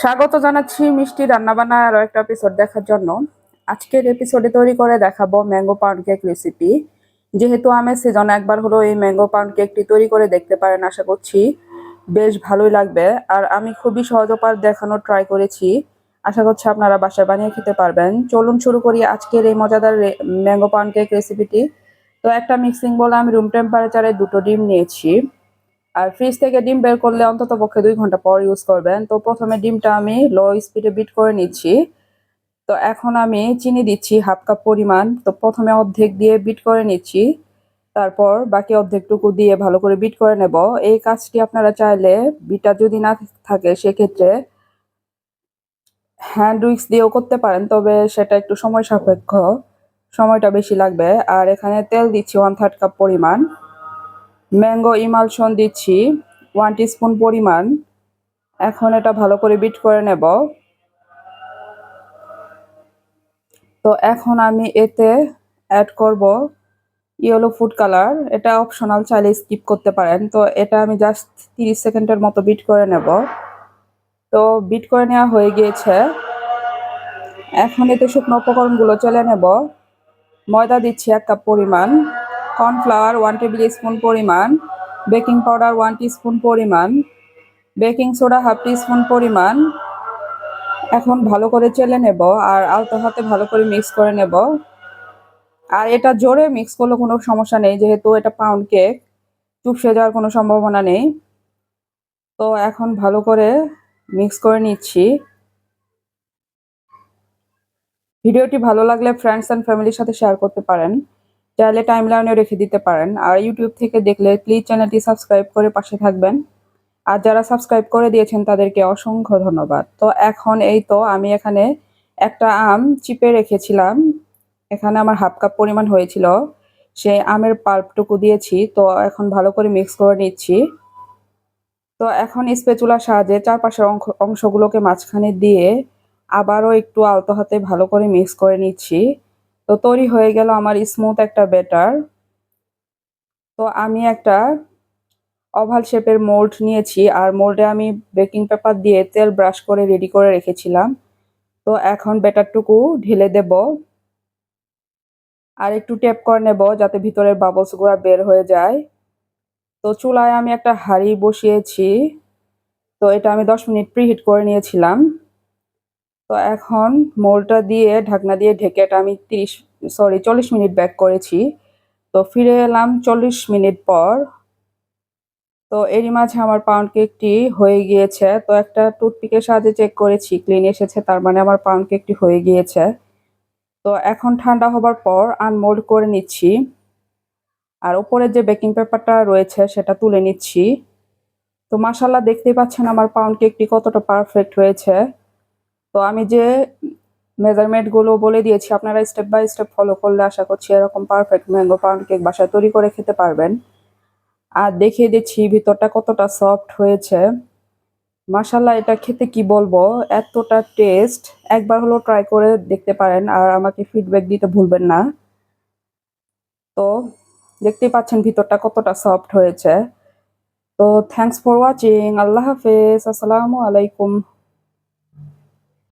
স্বাগত জানাচ্ছি মিষ্টি রান্নাবান্না আরও একটা এপিসোড দেখার জন্য। আজকের এপিসোডে তৈরি করে দেখাবো ম্যাঙ্গো পাউন্ড কেক রেসিপি যেহেতু আমের সিজন একবার হলো এই ম্যাঙ্গো পাউন্ড কেকটি তৈরি করে দেখতে পারেন, আশা করছি বেশ ভালোই লাগবে। আর আমি খুবই সহজ উপায় দেখানোর ট্রাই করেছি। আশা করছি আপনারা বাসায় বানিয়ে খেতে পারবেন। চলুন শুরু করি আজকের এই মজাদার ম্যাঙ্গো পাউন্ড কেক রেসিপিটি তো একটা মিক্সিং বলে আমি রুম টেম্পারেচারে দুটো ডিম নিয়েছি। আর ফ্রিজ থেকে ডিম বের করলে অন্তত পক্ষে দুই ঘণ্টা পর ইউজ করবেন। তো প্রথমে ডিমটা আমি লো স্পিডে বিট করে নিচ্ছি। তো এখন আমি চিনি দিচ্ছি হাফ কাপ পরিমাণ। তো প্রথমে অর্ধেক দিয়ে বিট করে নিচ্ছি। তারপর বাকি অর্ধেকটুকু দিয়ে ভালো করে বিট করে নেব। এই কাজটি আপনারা চাইলে বিটা যদি না থাকে সেক্ষেত্রে হ্যান্ড উইক্স দিয়েও করতে পারেন, তবে সেটা একটু সময় সাপেক্ষ। সময়টা বেশি লাগবে। আর এখানে তেল দিচ্ছি ওয়ান থার্ড কাপ পরিমাণ। ম্যাঙ্গো ইমালশন দিচ্ছি। ওয়ান স্পুন পরিমাণ। এখন এটা ভালো করে বিট করে নেব। তো এখন আমি এতে অ্যাড করব ইয়েলো ফুড কালার এটা অপশনাল চাইলে স্কিপ করতে পারেন। তো এটা আমি জাস্ট তিরিশ সেকেন্ডের মতো বিট করে নেব। তো বিট করে নেওয়া হয়ে গিয়েছে। এখন এতে শুকনো উপকরণগুলো চলে নেব। ময়দা দিচ্ছি এক কাপ পরিমাণ। কর্নফ্লাওয়ার ওয়ান টেবিল স্পুন পরিমাণ, বেকিং পাউডার ওয়ান স্পুন পরিমাণ, বেকিং সোডা হাফ স্পুন পরিমাণ। এখন ভালো করে চেলে নেব আর আলতো হাতে ভালো করে মিক্স করে নেব। আর এটা জোরে মিক্স করলে কোনো সমস্যা নেই, যেহেতু এটা পাউন্ড কেক, চুপসে যাওয়ার কোনো সম্ভাবনা নেই। তো এখন ভালো করে মিক্স করে নিচ্ছি। ভিডিওটি ভালো লাগলে ফ্রেন্ডস অ্যান্ড ফ্যামিলির সাথে শেয়ার করতে পারেন। চাইলে টাইম লাইনে রেখে দিতে পারেন। আর ইউটিউব থেকে দেখলে প্লিজ চ্যানেলটি সাবস্ক্রাইব করে পাশে থাকবেন। আর যারা সাবস্ক্রাইব করে দিয়েছেন, তাদেরকে অসংখ্য ধন্যবাদ। তো এখন এই তো আমি এখানে একটা আম চিপে রেখেছিলাম। এখানে আমার হাফ কাপ পরিমাণ হয়েছিল। সেই আমের পাল্পটুকু দিয়েছি। তো এখন ভালো করে মিক্স করে নিচ্ছি। তো এখন স্পেচুলার সাহায্যে চারপাশের অংশ, অংশগুলোকে মাঝখানে দিয়ে আবারও একটু আলতো হাতে ভালো করে মিক্স করে নিচ্ছি। তো তৈরি হয়ে গেল আমার স্মুথ একটা বেটার তো আমি একটা ওভাল শেপের মোল্ড নিয়েছি, আর মোল্ডে আমি বেকিং পেপার দিয়ে তেল ব্রাশ করে রেডি করে রেখেছিলাম। তো এখন বেটারটুকু ঢেলে দেব। আর একটু টেপ করে নেব যাতে ভিতরের বাবলসগুলো বের হয়ে যায়। তো চুলায় আমি একটা হাঁড়ি বসিয়েছি। তো এটা আমি দশ মিনিট প্রিহিট করে নিয়েছিলাম। তো এখন মোলটা দিয়ে, ঢাকনা দিয়ে ঢেকে এটা আমি তিরিশ সরি চল্লিশ মিনিট ব্যাক করেছি। তো ফিরে এলাম চল্লিশ মিনিট পর। তো এরই মাঝে আমার পাউন্ড কেকটি হয়ে গিয়েছে। তো একটা টুথপিকের সাহায্যে চেক করেছি ক্লিন এসেছে, তার মানে আমার পাউন্ড কেকটি হয়ে গিয়েছে। তো এখন ঠান্ডা হবার পর আনমোল্ড করে নিচ্ছি। আর উপরে যে বেকিং পেপারটা রয়েছে, সেটা তুলে নিচ্ছি। তো মাসাল্লাহ দেখতেই পাচ্ছেন আমার পাউন্ড কেকটি কতটা পারফেক্ট হয়েছে। তো আমি যে মেজারমেন্টগুলো বলে দিয়েছি, আপনারা স্টেপ বাই স্টেপ ফলো করলে আশা করছি এরকম পারফেক্ট ম্যাঙ্গো পাউন্ড কেক বাসায় তৈরি করে খেতে পারবেন। আর দেখিয়ে দিচ্ছি, ভিতরটা কতটা সফট হয়েছে। মাসাল্লাহ এটা খেতে কি বলব? এতটা টেস্ট একবার হলো ট্রাই করে দেখতে পারেন, আর আমাকে ফিডব্যাক দিতে ভুলবেন না। তো দেখতেই পাচ্ছেন, ভিতরটা কতটা সফট হয়েছে। তো থ্যাংকস ফর ওয়াচিং আল্লাহ হাফেজ, আসসালামু আলাইকুম।